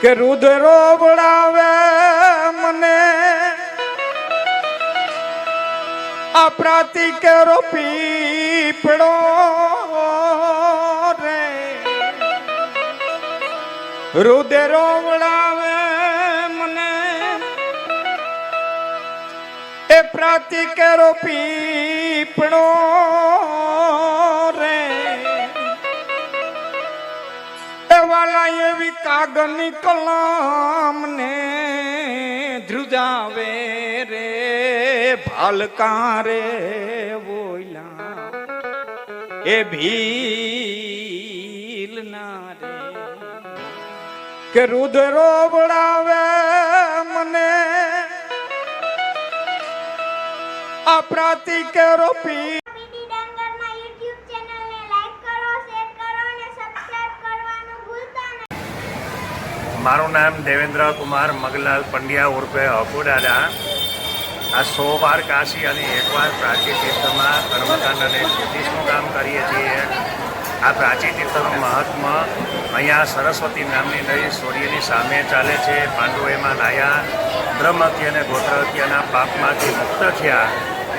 કે રુદરો બળાવે મને. આ પ્રાતિ કેરો પીપળો રે. રુદરો બળાવે મને. એ પ્રાતિ કેરો એવી કાગની કલામ ને ધ્રુજાવે રે ભાલકા રે બોલા એ ભીલ ના રે. કે રુદરો બળાવે મને. આ પ્રાતિ કેરો મારું નામ દેવેન્દ્ર કુમાર મગલાલ પંડ્યા ઉર્ફે હકુડાડા આ સો વાર કાશી અને એકવાર પ્રાચી તીર્થમાં કર્મકાંડ અને જ્યોતિષનું કામ કરીએ છીએ. આ પ્રાચી તીર્થનું મહાત્મ અહીંયા સરસ્વતી નામની નદી સૂર્યની સામે ચાલે છે. પાંડવો એમાં નાયા, બ્રહ્મહત્ય અને ગોત્રહત્યાના પાપમાંથી મુક્ત થયા.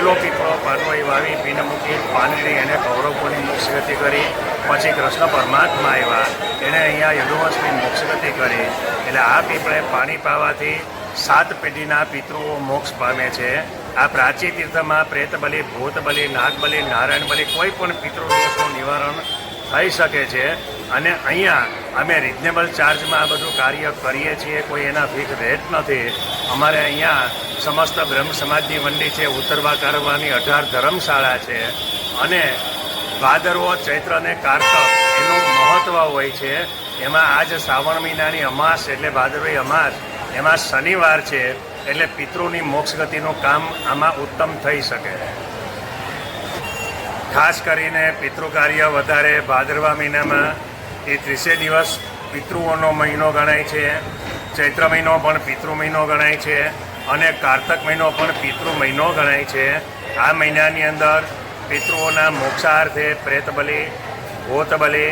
પીપળો પાંડવોએ વાવી પીન મૂકી પાનડી એને કૌરવોની મોક્ષગતિ કરી. પછી કૃષ્ણ પરમાત્મા આવ્યા. એણે અહીંયા યદુવંશની મોક્ષગતિ કરી. એટલે આ પીપળે પાણી પાવાથી સાત પેઢીના પિતૃઓ મોક્ષ પામે છે. આ પ્રાચી તીર્થમાં પ્રેત બલિ ભૂત બલિ નાગ બલિ નારાયણ બલિ કોઈ પણ પિતૃદોષનું નિવારણ થઈ શકે છે અને અહીંયા અમે રિઝનેબલ ચાર્જમાં આ બધું કાર્ય કરીએ છીએ, કોઈ એના ફિક્સ રેટ નથી. અમારે અહીંયા સમસ્ત બ્રહ્મ સમાજની મંડી છે ઉતરવા કારવાની અઢાર ધર્મશાળા છે અને ભાદરવો ચૈત્ર અને કારતક એનું મહત્વ હોય છે. એમાં આજ શ્રાવણ મહિનાની અમાસ એટલે ભાદરવી અમાસ. એમાં શનિવાર છે એટલે પિતૃની મોક્ષ ગતિનું કામ આમાં ઉત્તમ થઈ શકે. ખાસ કરીને પિતૃકાર્ય વધારે ભાદરવા મહિનામાં એ ત્રીસે દિવસ પિતૃઓનો મહિનો ગણાય છે, ચૈત્ર મહિનો પણ પિતૃ મહિનો ગણાય છે અને કારતક મહિનો પણ પિતૃ મહિનો ગણાય છે. આ મહિનાની અંદર પિતૃઓના મોક્ષાર્થે પ્રેત બલિ, ભૂત બલિ,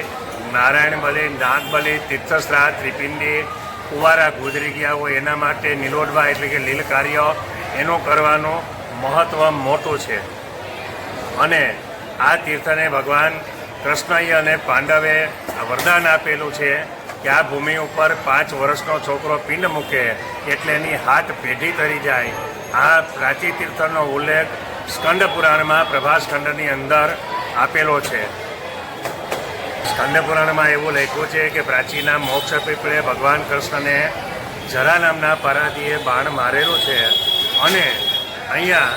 નારાયણ બલિ, નાગ બલિ તીર્થશ્રાદ્ધ ત્રિપિંડી, કુવારા ગુજરી ગયા હોય એના માટે નિલોડવા એટલે કે લીલ કાર્ય એનું કરવાનું મહત્ત્વ મોટું છે. અને આ તીર્થને ભગવાન કૃષ્ણએ અને પાંડવે વરદાન આપેલું છે કે આ ભૂમિ ઉપર પાંચ વર્ષનો છોકરો પિંડ મૂકે એટલે એની હાથ પેઢી તરી જાય. આ પ્રાચી તીર્થનો ઉલ્લેખ સ્કંદ પુરાણમાં પ્રભાસ ખંડની અંદર આપેલો છે. સ્કંદ પુરાણમાં એવું લખ્યું છે કે પ્રાચીના મોક્ષ પીપળે ભગવાન કૃષ્ણને જરા નામના પરાધીએ બાણ મારેલું છે અને અહીંયા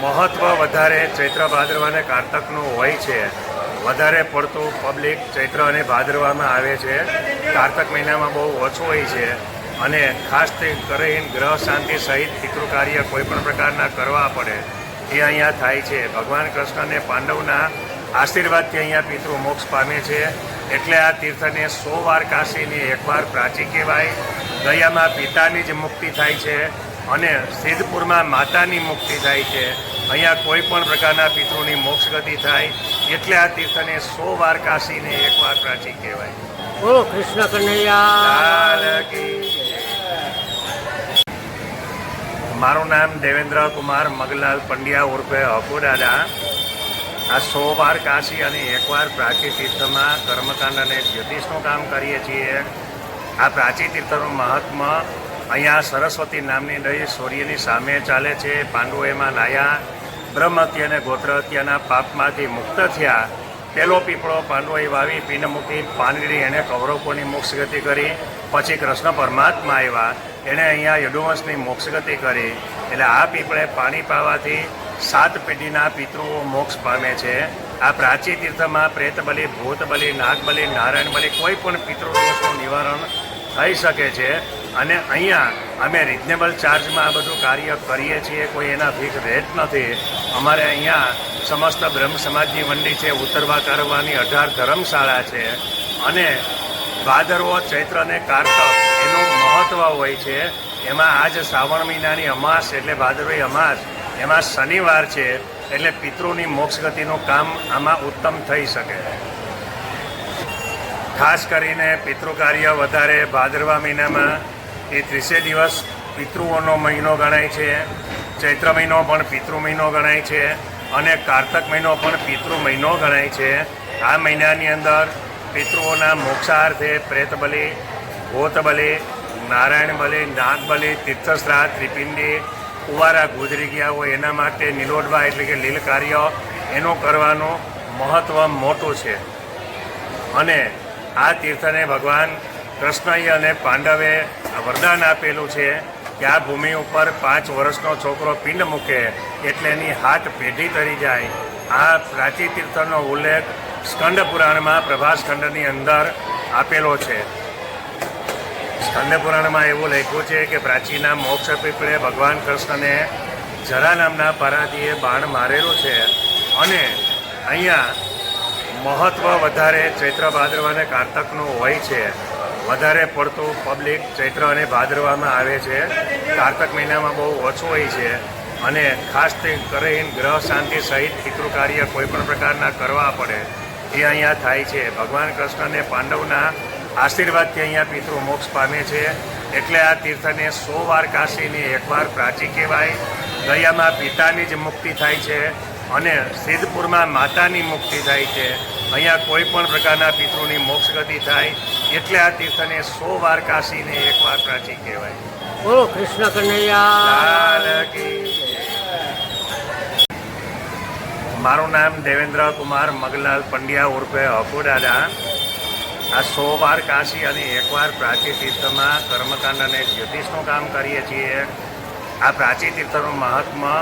મહત્ત્વ વધારે ચૈત્ર ભાદરવા અને કારતકનું હોય છે. વધારે પડતું પબ્લિક ચૈત્ર અને ભાદરવામાં આવે છે. કારતક મહિનામાં બહુ ઓછું હોય છે. અને ખાસ કરીને ગ્રહ શાંતિ સહિત પિતૃ કાર્ય કોઈપણ પ્રકારના કરવા પડે એ અહીંયા થાય છે. ભગવાન કૃષ્ણને પાંડવના આશીર્વાદથી અહીંયા પિતૃ મોક્ષ પામે છે. એટલે આ તીર્થને સો વાર કાશીની એકવાર પ્રાચી કહેવાય. દયામાં પિતાની જ મુક્તિ થાય છે. અને સિદ્ધપુરમાં માતાની મુક્તિ થાય છે. અહીંયા કોઈ પણ પ્રકારના પિતૃની મોક્ષ ગતિ થાય એટલે આ તીર્થને સો વાર કાશીને એકવાર પ્રાચી કહેવાય. બોલો કૃષ્ણ કનૈયા. મારું નામ દેવેન્દ્ર કુમાર મગલાલ પંડ્યા ઉર્ફે હકુદાદા આ સો વાર કાશી અને એકવાર પ્રાચી તીર્થમાં કર્મકાંડ અને જ્યોતિષનું કામ કરીએ છીએ. આ પ્રાચી તીર્થનું મહાત્મ અહીંયા સરસ્વતી નામની નદી સૂર્યની સામે ચાલે છે. પાંડુ એમાં નાયા. બ્રહ્મહત્ય અને ગોત્રહત્યાના પાપમાંથી મુક્ત થયા. પેલો પીપળો પાંડવોએ વાવી પીન મૂકી પાનડી એણે કૌરવોની મોક્ષગતિ કરી. પછી કૃષ્ણ પરમાત્મા આવ્યા. એણે અહીંયા યદુવંશની મોક્ષગતિ કરી. એટલે આ પીપળે પાણી પાવાથી સાત પેઢીના પિતૃઓ મોક્ષ પામે છે. આ પ્રાચી તીર્થમાં પ્રેત બલિ ભૂત બલિ નાગ બલિ નારાયણ બલિ કોઈ પણ પિતૃદોષનું નિવારણ થઈ શકે છે. અને અહીંયા અમે રિઝનેબલ ચાર્જમાં આ બધું કાર્ય કરીએ છીએ, કોઈ એના ફિક્સ રેટ નથી. અમારે અહીંયા સમસ્ત બ્રહ્મ સમાજની મંડી છે ઉતરવા કરવાની અઢાર ધર્મશાળા છે અને ભાદરવો, ચૈત્ર અને કારતક એનું મહત્ત્વ હોય છે. એમાં આજ શ્રાવણ મહિનાની અમાસ એટલે ભાદરવી અમાસ. એમાં શનિવાર છે એટલે પિતૃની મોક્ષ ગતિનું કામ આમાં ઉત્તમ થઈ શકે. ખાસ કરીને પિતૃ કાર્ય વધારે ભાદરવા મહિનામાં એ ત્રીસે દિવસ પિતૃઓનો મહિનો ગણાય છે, ચૈત્ર મહિનો પણ પિતૃ મહિનો ગણાય છે અને કારતક મહિનો પણ પિતૃ મહિનો ગણાય છે. આ મહિનાની અંદર પિતૃઓના મોક્ષાર્થે પ્રેત બલિ ભૂત બલિ, નારાયણ બલિ, નાગ બલિ ત્રિપિંડી, કુવારા ગુજરી ગયા હોય એના માટે નીલોડવા એટલે કે લીલ કાર્ય એનું કરવાનું મહત્ત્વ મોટું છે. અને આ તીર્થને ભગવાન કૃષ્ણએ અને પાંડવે વરદાન આપેલું છે કે આ ભૂમિ ઉપર પાંચ વર્ષનો છોકરો પિંડ મૂકે એટલે એની હાથ પેઢી તરી જાય. આ પ્રાચી તીર્થનો ઉલ્લેખ સ્કંદ પુરાણમાં પ્રભાસ ખંડની અંદર આપેલો છે. સ્કંદ પુરાણમાં એવું લખ્યું છે કે પ્રાચીના મોક્ષ પીપળે ભગવાન કૃષ્ણને જરા નામના પરાધીએ બાણ મારેલો છે અને અહીંયા મહત્ત્વ વધારે ચૈત્ર ભાદરવા અને કારતકનું હોય છે. વધારે પડતું પબ્લિક ચૈત્ર અને ભાદરવામાં આવે છે. કારતક મહિનામાં બહુ ઓછું હોય છે. અને ખાસ કરીને ગ્રહ શાંતિ સહિત પિતૃ કાર્ય કોઈપણ પ્રકારના કરવા પડે, એ અહીંયા થાય છે. ભગવાન કૃષ્ણને પાંડવના આશીર્વાદથી અહીંયા પિતૃ મોક્ષ પામે છે. એટલે આ તીર્થને સો વાર કાશીને એકવાર પ્રાચી કહેવાય. દયામાં પિતાની જ મુક્તિ થાય છે અને સિદ્ધપુરમાં માતાની મુક્તિ થાય છે. અહીંયા કોઈ પણ પ્રકારના પિતૃની મોક્ષ ગતિ થાય. એટલે આ તીર્થને સો વાર કાશીને એકવાર પ્રાચી કહેવાય. બોલો કૃષ્ણ કનૈયા. મારું નામ દેવેન્દ્ર કુમાર મગલાલ પંડ્યા ઉર્ફે હકુડાદા આ સો વાર કાશી અને એકવાર પ્રાચી તીર્થમાં કર્મકાંડ અને જ્યોતિષનું કામ કરીએ છીએ. આ પ્રાચી તીર્થનું મહાત્મા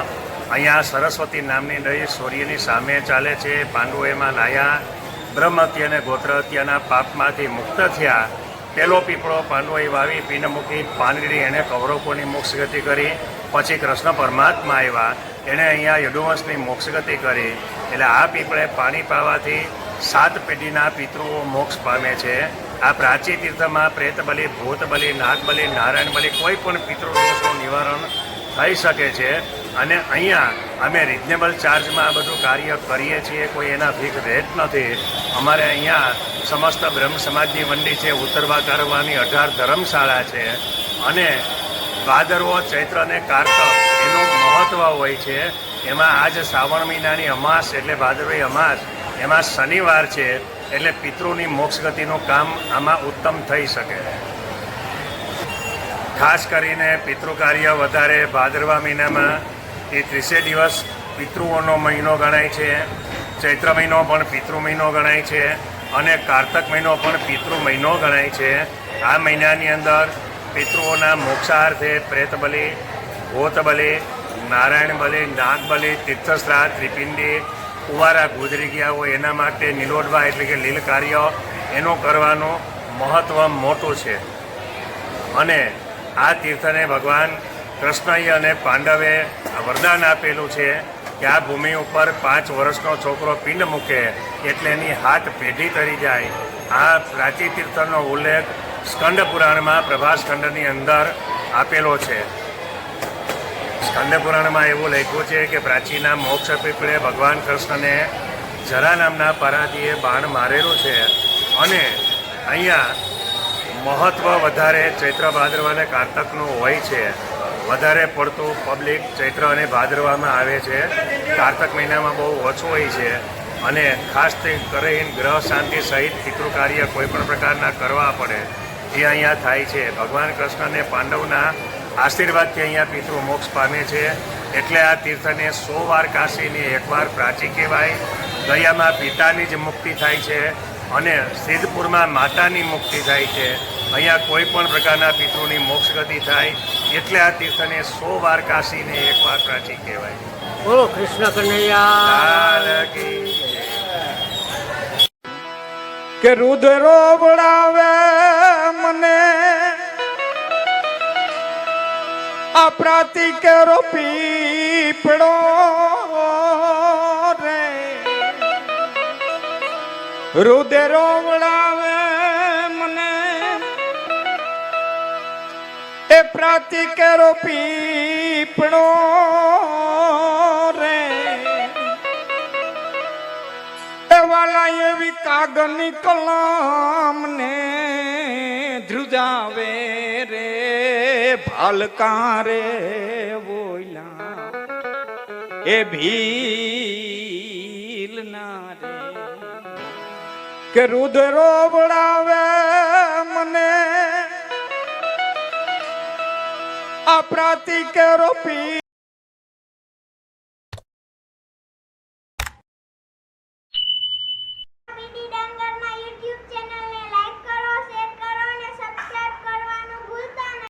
અહીંયા સરસ્વતી નામની નદી સૂર્યની સામે ચાલે છે. પાંડુ એમાં લાયા બ્રહ્મહત્યા અને ગોત્રહત્યાના પાપમાંથી મુક્ત થયા. પેલો પીપળો પાંડવોએ વાવી પીને મૂકી, પાંદડી એણે કૌરવોની મોક્ષગતિ કરી. પછી કૃષ્ણ પરમાત્મા આવ્યા. એણે અહીંયા યદુવંશની મોક્ષગતિ કરી. એટલે આ પીપળે પાણી પાવાથી સાત પેઢીના પિતૃઓ મોક્ષ પામે છે. આ પ્રાચી તીર્થમાં પ્રેત બલિ ભૂત બલિ નાગ બલિ નારાયણ બલિ કોઈ પણ પિતૃદોષનું નિવારણ થઈ શકે છે. અને અહીંયા અમે રિઝનેબલ ચાર્જમાં આ બધું કાર્ય કરીએ છીએ, કોઈ એના ફિક્સ રેટ નથી. અમારે અહીંયા સમસ્ત બ્રહ્મ સમાજની મંડી છે ઉતરવા કરવાની અઢાર ધર્મશાળા છે અને ભાદરવો ચૈત્ર અને કારતક એનું મહત્ત્વ હોય છે. એમાં આજ શ્રાવણ મહિનાની અમાસ એટલે ભાદરવી અમાસ. એમાં શનિવાર છે એટલે પિતૃની મોક્ષ ગતિનું કામ આમાં ઉત્તમ થઈ શકે. ખાસ કરીને પિતૃ કાર્ય વધારે ભાદરવા મહિનામાં એ ત્રીસે દિવસ પિતૃઓનો મહિનો ગણાય છે, ચૈત્ર મહિનો પણ પિતૃ મહિનો ગણાય છે અને કારતક મહિનો પણ પિતૃ મહિનો ગણાય છે. આ મહિનાની અંદર પિતૃઓના મોક્ષાર્થે પ્રેત બલિ, ભૂત બલિ, નારાયણ બલિ, નાગ બલિ તીર્થશ્રાદ્ધ ત્રિપિંડી કુવારા ગુજરી ગયા હોય એના માટે નીલોડવા એટલે કે લીલ કાર્ય એનું કરવાનું મહત્ત્વ મોટું છે. અને આ તીર્થને ભગવાન કૃષ્ણએ અને પાંડવે વરદાન આપેલું છે કે આ ભૂમિ ઉપર પાંચ વર્ષનો છોકરો પિંડ મૂકે એટલે એની હાથ પેઢી કરી જાય. આ પ્રાચી તીર્થનો ઉલ્લેખ સ્કંદ પુરાણમાં પ્રભાસ ખંડની અંદર આપેલો છે. સ્કંદ પુરાણમાં એવું લખ્યું છે કે પ્રાચીના મોક્ષ પીપળે ભગવાન કૃષ્ણને જરા નામના પરાધીએ બાણ મારેલું છે અને અહીંયા મહત્ત્વ વધારે ચૈત્ર ભાદરવા કારતકનું હોય છે. વધારે પડતું પબ્લિક ચૈત્ર અને ભાદરવામાં આવે છે. કારતક મહિનામાં બહુ ઓછું હોય છે. અને ખાસ કરીને ગ્રહ શાંતિ સહિત પિતૃ કાર્ય કોઈપણ પ્રકારના કરવા પડે એ અહીંયા થાય છે. ભગવાન કૃષ્ણને પાંડવના આશીર્વાદથી અહીંયા પિતૃ મોક્ષ પામે છે. એટલે આ તીર્થને સો વાર કાશીને એકવાર પ્રાચી કહેવાય. દયામાં પિતાની જ મુક્તિ થાય છે. અને સિદ્ધપુરમાં માતાની મુક્તિ થાય છે. અહીંયા કોઈ પણ પ્રકારના પિતૃની મોક્ષ ગતિ થાય એટલે આ તીર્થને સો વાર કાશીને એક વાર પ્રાચી કહેવાય. બોલો કૃષ્ણ કનૈયા. લાલ કી જય. કે રુદ્રો વળાવે મને. આ પ્રાતિકેરો પીપળો. રે રુદરો વળાવે મને. એ પ્રાતિકેરો પીપળો રે. એ વાલા એવી કાગળની કલમ ને ધ્રુજાવે રે. ભાલકા રે બોલા એ ભીલ કે રુદરો વળાવે મને. આ પ્રાતિકેરો પી